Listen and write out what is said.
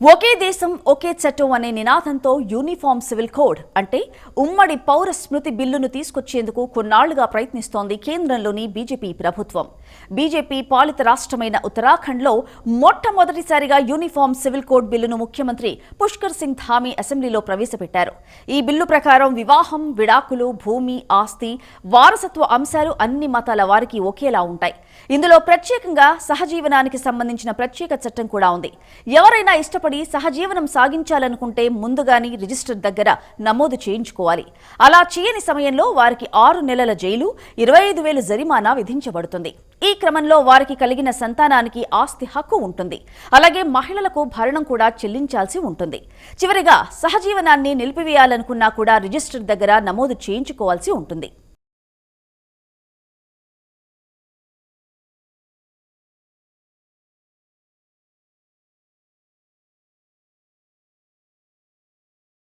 ఒకే దేశం ఒకే చట్టం అనే నినాదంతో యూనిఫామ్ సివిల్ కోడ్ అంటే ఉమ్మడి పౌర స్మృతి బిల్లును తీసుకొచ్చేందుకు కొన్నాళ్ళుగా ప్రయత్నిస్తోంది కేంద్రంలోని బీజేపీ ప్రభుత్వం. బీజేపీ పాలిత రాష్ట్రమైన ఉత్తరాఖండ్లో మొట్టమొదటిసారిగా యూనిఫామ్ సివిల్ కోడ్ బిల్లును ముఖ్యమంత్రి పుష్కర్ సింగ్ ధామీ అసెంబ్లీలో ప్రవేశపెట్టారు. ఈ బిల్లు ప్రకారం వివాహం విడాకులు భూమి ఆస్తి వారసత్వ అంశాలు అన్ని మతాల వారికి ఒకేలా ఉంటాయి. ఇందులో ప్రత్యేకంగా సహజీవనానికి సంబంధించిన ప్రత్యేక చట్టం కూడా ఉంది. ఎవరైనా ఇష్టపడి సహజీవనం సాగించాలనుకుంటే ముందుగాని రిజిస్టర్ దగ్గర నమోదు చేయించుకోవాలి. అలా చేయని సమయంలో వారికి ఆరు నెలల జైలు ఇరవై ఐదు వేలు జరిమానా విధించబడుతుంది. ఈ క్రమంలో వారికి కలిగిన సంతానానికి ఆస్తి హక్కు ఉంటుంది. అలాగే మహిళలకు భరణం కూడా చెల్లించాల్సి ఉంటుంది. చివరిగా సహజీవనాన్ని నిలిపివేయాలనుకున్నా కూడా రిజిస్టర్ దగ్గర నమోదు చేయించుకోవాల్సి ఉంటుంది.